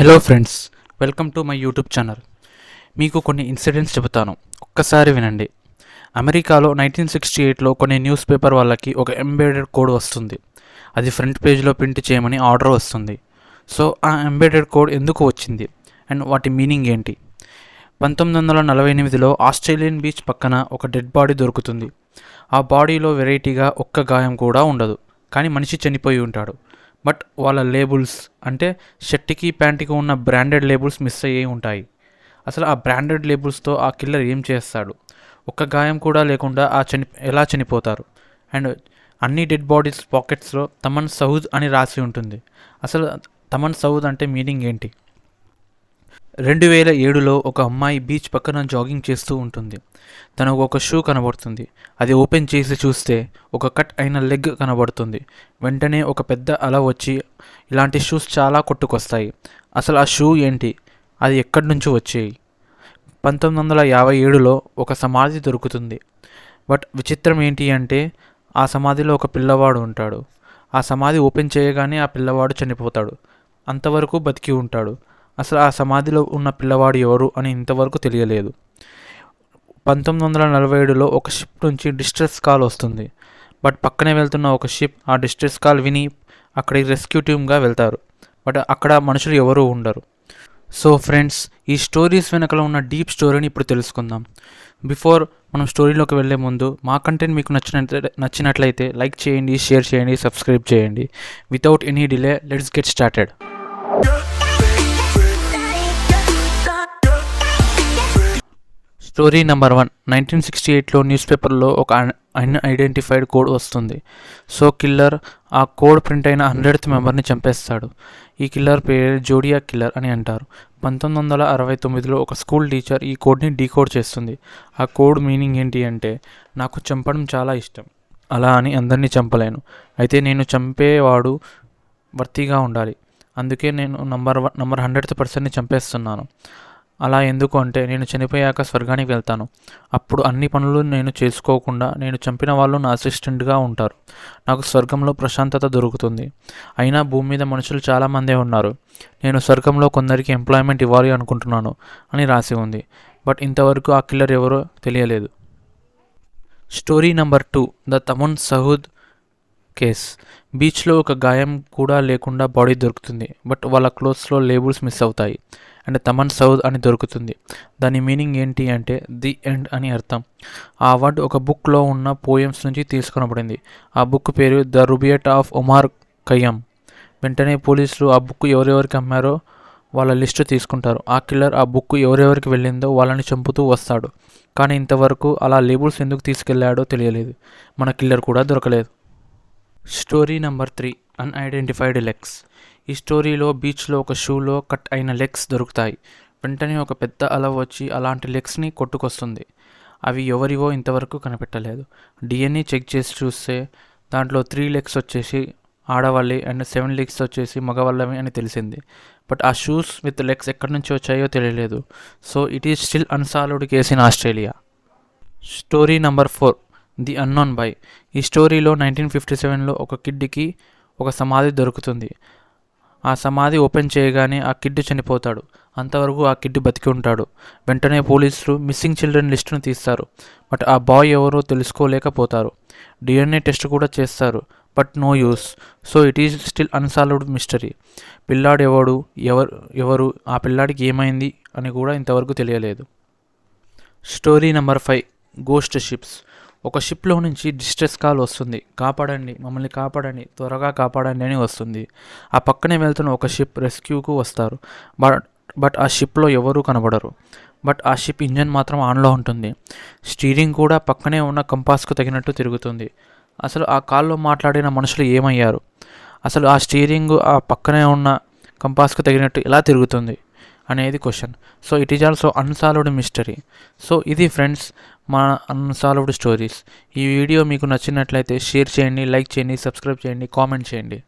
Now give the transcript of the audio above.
Hello friends welcome to my YouTube channel మీకు కొన్ని incidents చెబుతాను. ఒక్కసారి వినండి. అమెరికాలో నైన్టీన్ సిక్స్టీ ఎయిట్లో కొన్ని న్యూస్ పేపర్ వాళ్ళకి ఒక ఎంబెడెడ్ కోడ్ వస్తుంది. అది ఫ్రంట్ పేజ్లో ప్రింట్ చేయమని ఆర్డర్ వస్తుంది. సో ఆ ఎంబెడెడ్ కోడ్ ఎందుకు వచ్చింది? అండ్ వాటి మీనింగ్ ఏంటి? పంతొమ్మిది వందల నలభై ఎనిమిదిలో ఆస్ట్రేలియన్ బీచ్ పక్కన ఒక డెడ్ బాడీ దొరుకుతుంది. ఆ బాడీలో వెరైటీగా ఒక్క గాయం కూడా ఉండదు. కానీ మనిషి చనిపోయి ఉంటాడు. బట్ వాళ్ళ లేబుల్స్ అంటే షర్ట్కి ప్యాంట్కి ఉన్న బ్రాండెడ్ లేబుల్స్ మిస్ అయ్యి ఉంటాయి. అసలు ఆ బ్రాండెడ్ లేబుల్స్తో ఆ కిల్లర్ ఏం చేస్తాడు? ఒక్క గాయం కూడా లేకుండా ఆ చని ఎలా చనిపోతారు? అండ్ అన్ని డెడ్ బాడీస్ పాకెట్స్లో తమన్ సౌద్ అని రాసి ఉంటుంది. అసలు తమన్ సౌద్ అంటే మీనింగ్ ఏంటి? రెండు వేల ఏడులో ఒక అమ్మాయి బీచ్ పక్కన జాగింగ్ చేస్తూ ఉంటుంది. తనకు ఒక షూ కనబడుతుంది. అది ఓపెన్ చేసి చూస్తే ఒక కట్ అయిన లెగ్ కనబడుతుంది. వెంటనే ఒక పెద్ద అల వచ్చి ఇలాంటి షూస్ చాలా కొట్టుకొస్తాయి. అసలు ఆ షూ ఏంటి? అది ఎక్కడి నుంచి వచ్చాయి? పంతొమ్మిది వందల యాభై ఏడులో ఒక సమాధి దొరుకుతుంది. బట్ విచిత్రం ఏంటి అంటే ఆ సమాధిలో ఒక పిల్లవాడు ఉంటాడు. ఆ సమాధి ఓపెన్ చేయగానే ఆ పిల్లవాడు చనిపోతాడు. అంతవరకు బతికి ఉంటాడు. అసలు ఆ సమాధిలో ఉన్న పిల్లవాడు ఎవరు అని ఇంతవరకు తెలియలేదు. పంతొమ్మిది వందల నలభై ఏడులో ఒక షిప్ నుంచి డిస్ట్రెస్ కాల్ వస్తుంది. బట్ పక్కనే వెళ్తున్న ఒక షిప్ ఆ డిస్ట్రెస్ కాల్ విని అక్కడికి రెస్క్యూ టీమ్గా వెళ్తారు. బట్ అక్కడ మనుషులు ఎవరూ ఉండరు. సో ఫ్రెండ్స్ ఈ స్టోరీస్ వెనకలో ఉన్న డీప్ స్టోరీని ఇప్పుడు తెలుసుకుందాం. బిఫోర్ మనం స్టోరీలోకి వెళ్ళే ముందు మా కంటెంట్ మీకు నచ్చినట్లయితే నచ్చినట్లయితే లైక్ చేయండి షేర్ చేయండి సబ్స్క్రైబ్ చేయండి. Without any delay let's get started. Story number one. Nineteen sixty ఎయిట్లో న్యూస్ పేపర్లో ఒక అన్ఐడెంటిఫైడ్ కోడ్ వస్తుంది. సో కిల్లర్ ఆ కోడ్ ప్రింట్ అయిన హండ్రెడ్త్ మెంబర్ని చంపేస్తాడు. ఈ కిల్లర్ పేరు జోడియా కిల్లర్ అని అంటారు. పంతొమ్మిది వందల అరవై తొమ్మిదిలో ఒక స్కూల్ టీచర్ ఈ కోడ్ని డీకోడ్ చేస్తుంది. ఆ కోడ్ మీనింగ్ ఏంటి అంటే నాకు చంపడం చాలా ఇష్టం. అలా అని అందరినీ చంపలేను. అయితే నేను చంపేవాడు వర్తీగా ఉండాలి. అందుకే నేను నంబర్ వన్ నంబర్ హండ్రెడ్ పర్సెంట్ని చంపేస్తున్నాను. అలా ఎందుకు అంటే నేను చనిపోయాక స్వర్గానికి వెళ్తాను. అప్పుడు అన్ని పనులు నేను చేసుకోకుండా నేను చంపిన వాళ్ళు నా అసిస్టెంట్గా ఉంటారు. నాకు స్వర్గంలో ప్రశాంతత దొరుకుతుంది. అయినా భూమి మీద మనుషులు చాలామందే ఉన్నారు. నేను స్వర్గంలో కొందరికి ఎంప్లాయ్మెంట్ ఇవ్వాలి అనుకుంటున్నాను అని రాసి ఉంది. బట్ ఇంతవరకు ఆ కిల్లర్ ఎవరో తెలియలేదు. స్టోరీ నెంబర్ టూ ద తమన్ సహూద్ కేస్. బీచ్లో ఒక గాయం కూడా లేకుండా బాడీ దొరుకుతుంది. బట్ వాళ్ళ క్లోత్స్లో లేబుల్స్ మిస్ అవుతాయి. అండ్ తమన్ సౌద్ అని దొరుకుతుంది. దాని మీనింగ్ ఏంటి అంటే ది ఎండ్ అని అర్థం. ఆ వర్డ్ ఒక బుక్లో ఉన్న పోయమ్స్ నుంచి తీసుకొనబడింది. ఆ బుక్ పేరు the Rubaiyat of Omar Khayyam వెంటనే పోలీసులు ఆ బుక్ ఎవరెవరికి అమ్మారో వాళ్ళ లిస్టు తీసుకుంటారు. ఆ కిల్లర్ ఆ బుక్ ఎవరెవరికి వెళ్ళిందో వాళ్ళని చంపుతూ వస్తాడు. కానీ ఇంతవరకు అలా లేబుల్స్ ఎందుకు తీసుకెళ్ళాడో తెలియలేదు. మన కిల్లర్ కూడా దొరకలేదు. Story number three. Unidentified legs ఈ స్టోరీలో బీచ్లో ఒక షూలో కట్ అయిన లెగ్స్ దొరుకుతాయి. వెంటనే ఒక పెద్ద అల వచ్చి అలాంటి లెగ్స్ని కొట్టుకొస్తుంది. అవి ఎవరివో ఇంతవరకు కనిపెట్టలేదు. డిఎన్ఏ చెక్ చేసి చూస్తే దాంట్లో త్రీ లెగ్స్ వచ్చేసి ఆడవాళ్ళి అండ్ సెవెన్ లెగ్స్ వచ్చేసి మగవాళ్ళవి అని తెలిసింది. బట్ ఆ షూస్ విత్ లెగ్స్ ఎక్కడి నుంచి వచ్చాయో తెలియలేదు. So it is still unsolved case in Australia. Story number four the unknown boy. ఈ స్టోరీలో నైన్టీన్ ఫిఫ్టీ సెవెన్లో ఒక కిడ్కి ఒక సమాధి దొరుకుతుంది. ఆ సమాధి ఓపెన్ చేయగానే ఆ కిడ్ చనిపోతాడు. అంతవరకు ఆ కిడ్ బతికి ఉంటాడు. వెంటనే పోలీసులు మిస్సింగ్ చిల్డ్రన్ లిస్టును తీస్తారు. బట్ ఆ బాయ్ ఎవరో తెలుసుకోలేకపోతారు. డిఎన్ఏ టెస్ట్ కూడా చేస్తారు. But no use. So it is still unsolved mystery. పిల్లాడు ఎవడు ఎవరు? ఎవరు? ఆ పిల్లాడికి ఏమైంది? అని కూడా ఇంతవరకు తెలియలేదు. Story number five. Ghost ships. ఒక షిప్లో నుంచి డిస్ట్రెస్ కాల్ వస్తుంది. కాపాడండి మమ్మల్ని కాపాడండి త్వరగా కాపాడండి అని వస్తుంది. ఆ పక్కనే వెళ్తున్న ఒక షిప్ రెస్క్యూకు వస్తారు. బట్ బట్ ఆ షిప్లో ఎవరూ కనబడరు. బట్ ఆ షిప్ ఇంజన్ మాత్రం ఆన్లో ఉంటుంది. స్టీరింగ్ కూడా పక్కనే ఉన్న కంపాస్కు తగినట్టు తిరుగుతుంది. అసలు ఆ కాల్లో మాట్లాడిన మనుషులు ఏమయ్యారు? అసలు ఆ స్టీరింగ్ ఆ పక్కనే ఉన్న కంపాస్కు తగినట్టు ఎలా తిరుగుతుంది? అనేది question so it is also unsolved mystery so ఇది ఫ్రెండ్స్ మా అన్సాల్వ్డ్ స్టోరీస్ ఈ వీడియో మీకు నచ్చినట్లయితే షేర్ చేయండి లైక్ చేయండి సబ్స్క్రైబ్ చేయండి కామెంట్ చేయండి.